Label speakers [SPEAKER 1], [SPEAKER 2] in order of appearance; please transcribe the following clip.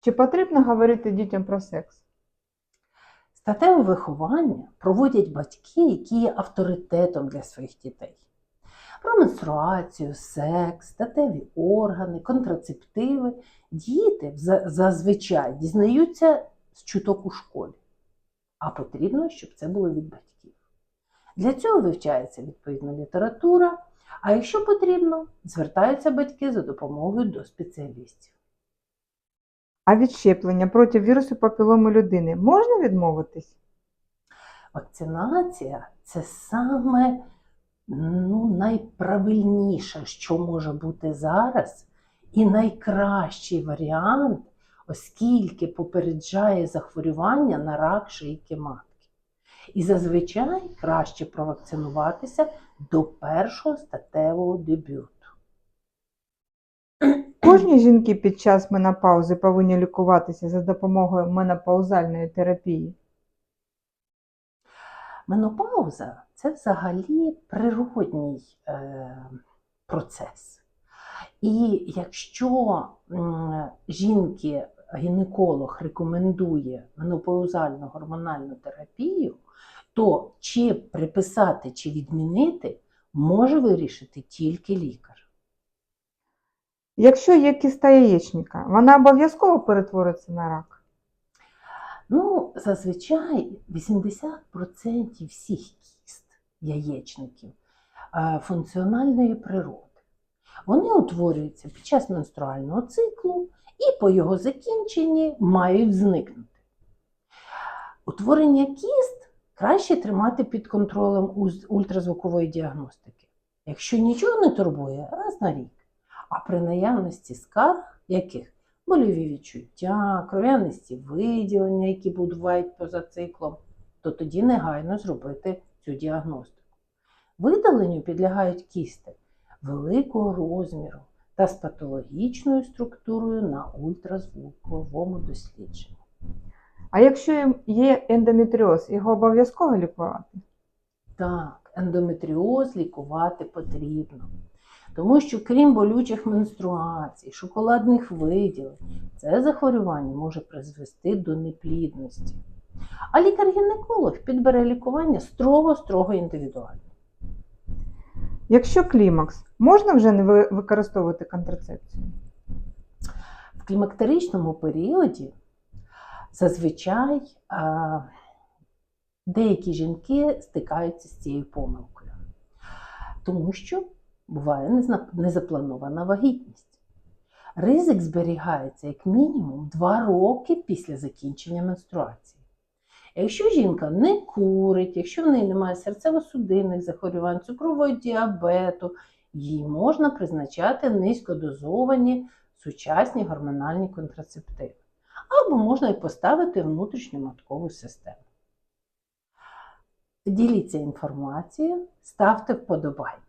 [SPEAKER 1] Чи потрібно говорити дітям про секс?
[SPEAKER 2] Статеве виховання проводять батьки, які є авторитетом для своїх дітей. Про менструацію, секс, статеві органи, контрацептиви діти зазвичай дізнаються з чуток у школі. А потрібно, щоб це було від батьків. Для цього вивчається відповідна література, а якщо потрібно, звертаються батьки за допомогою до спеціалістів.
[SPEAKER 1] А від щеплення проти вірусу папіломи людини можна відмовитись?
[SPEAKER 2] Вакцинація це саме ну, найправильніше, що може бути зараз, і найкращий варіант, оскільки попереджає захворювання на рак шийки матки. І зазвичай краще провакцинуватися до першого статевого дебюту.
[SPEAKER 1] Кожні жінки під час менопаузи повинні лікуватися за допомогою менопаузальної терапії.
[SPEAKER 2] Менопауза це взагалі природній е, процес. І якщо жінки гінеколог рекомендує менопаузальну гормональну терапію, то чи приписати, чи відмінити може вирішити тільки лікар.
[SPEAKER 1] Якщо є кіста яєчника, вона обов'язково перетвориться на рак.
[SPEAKER 2] Ну, зазвичай 80% всіх кіст яєчників е, функціональної природи. Вони утворюються під час менструального циклу і по його закінченні мають зникнути. Утворення кіст краще тримати під контролем ультразвукової діагностики. Якщо нічого не турбує, раз на рік. А при наявності скарг, яких больові відчуття, кров'янисті виділення, які бувають поза циклом, то тоді негайно зробити цю діагностику. Видаленню підлягають кісти великого розміру та з патологічною структурою на ультразвуковому дослідженні.
[SPEAKER 1] А якщо є ендометріоз, його обов'язково лікувати?
[SPEAKER 2] Так, ендометріоз лікувати потрібно. Тому що крім болючих менструацій, шоколадних виділень, це захворювання може призвести до неплідності. А лікар-гінеколог підбере лікування строго-строго індивідуально.
[SPEAKER 1] Якщо клімакс, можна вже не використовувати контрацепцію?
[SPEAKER 2] В клімактеричному періоді зазвичай а, деякі жінки стикаються з цією помилкою, тому що буває незапланована вагітність. Ризик зберігається як мінімум 2 роки після закінчення менструації. Якщо жінка не курить, якщо в неї немає серцево-судинних захворювань, цукрового діабету, їй можна призначати низькодозовані сучасні гормональні контрацептиви. Або можна і поставити внутрішньоматкову систему. Діліться інформацією, ставте вподобайки.